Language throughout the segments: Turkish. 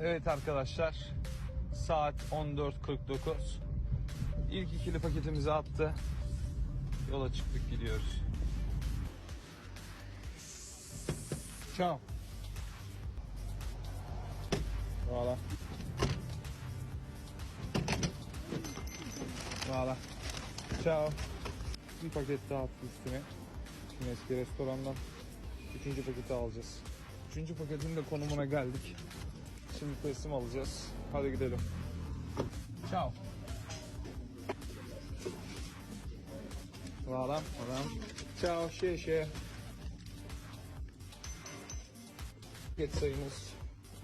Evet arkadaşlar saat 14.49 İlk ikili paketimizi attı. Yola çıktık gidiyoruz. Ciao. Voilà. Voilà. Ciao. Bir paket daha attı üstüne. Şimdi eski restorandan. Üçüncü paketi alacağız. Üçüncü paketin de konumuna geldik Şimdi teslim alacağız. Hadi gidelim. Ciao. Voilà, voilà. Ciao, şey şey. Paket sayımız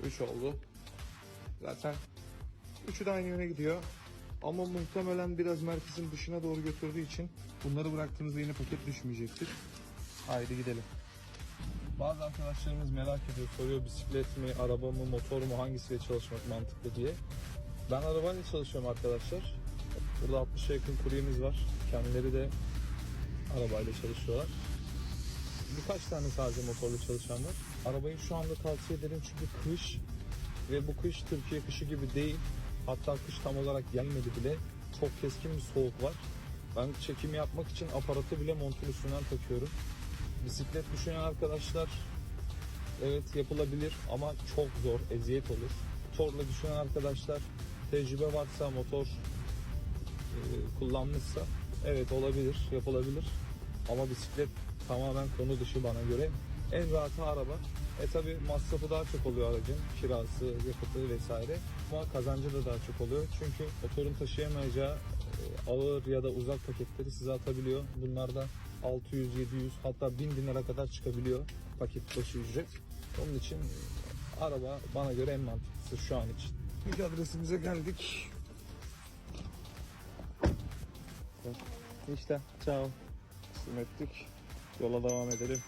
3 oldu. Zaten üçü de aynı yöne gidiyor. Ama muhtemelen biraz merkezin dışına doğru götürdüğü için bunları bıraktığımızda yine paket düşmeyecektir. Haydi gidelim. Bazı arkadaşlarımız merak ediyor, soruyor bisiklet mi, araba mı, motor mu, hangisiyle çalışmak mantıklı diye. Ben arabayla çalışıyorum arkadaşlar. Burada 60'a yakın kuryemiz var. Kendileri de arabayla çalışıyorlar. Birkaç tane sadece motorla çalışan var. Arabayı şu anda tavsiye ederim çünkü kış ve bu kış Türkiye kışı gibi değil. Hatta kış tam olarak gelmedi bile. Çok keskin bir soğuk var. Ben çekim yapmak için aparatı bile montun üstünden takıyorum. Bisiklet düşünen arkadaşlar evet yapılabilir ama çok zor, eziyet olur. Motorla düşünen arkadaşlar tecrübe varsa motor e, kullanmışsa evet olabilir, yapılabilir. Ama bisiklet tamamen konu dışı bana göre. En rahatı araba. E tabi masrafı daha çok oluyor aracın. Kirası, yakıtı vesaire. Ama kazancı da daha çok oluyor. Çünkü motorun taşıyamayacağı e, ağır ya da uzak paketleri size atabiliyor. Bunlarda 600, 700 hatta 1000 lira kadar çıkabiliyor paket başı ücret. Onun için araba bana göre en mantıklısı şu an için. İlk adresimize geldik. İşte ciao. Teslim ettik. Yola devam edelim.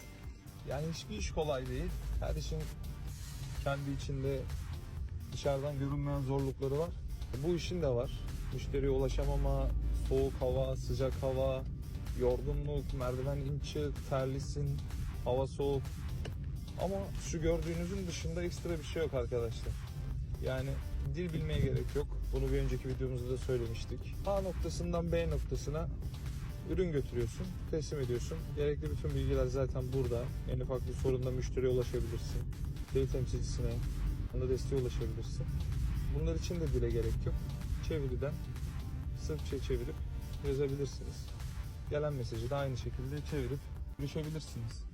Yani hiçbir iş kolay değil. Her işin kendi içinde dışarıdan görünmeyen zorlukları var. Bu işin de var. Müşteriye ulaşamama, soğuk hava, sıcak hava, yorgunluk, merdiven in çık, terlisin, hava soğuk. Ama şu gördüğünüzün dışında ekstra bir şey yok arkadaşlar. Yani dil bilmeye gerek yok. Bunu bir önceki videomuzda da söylemiştik. A noktasından B noktasına ürün götürüyorsun, teslim ediyorsun. Gerekli bütün bilgiler zaten burada. En ufak bir sorunda müşteriye ulaşabilirsin. Dil temsilcisine, ona desteğe ulaşabilirsin. Bunlar için de dile gerek yok. Çeviriden Sırpça çevirip yazabilirsiniz. Gelen mesajı da aynı şekilde çevirip görüşebilirsiniz.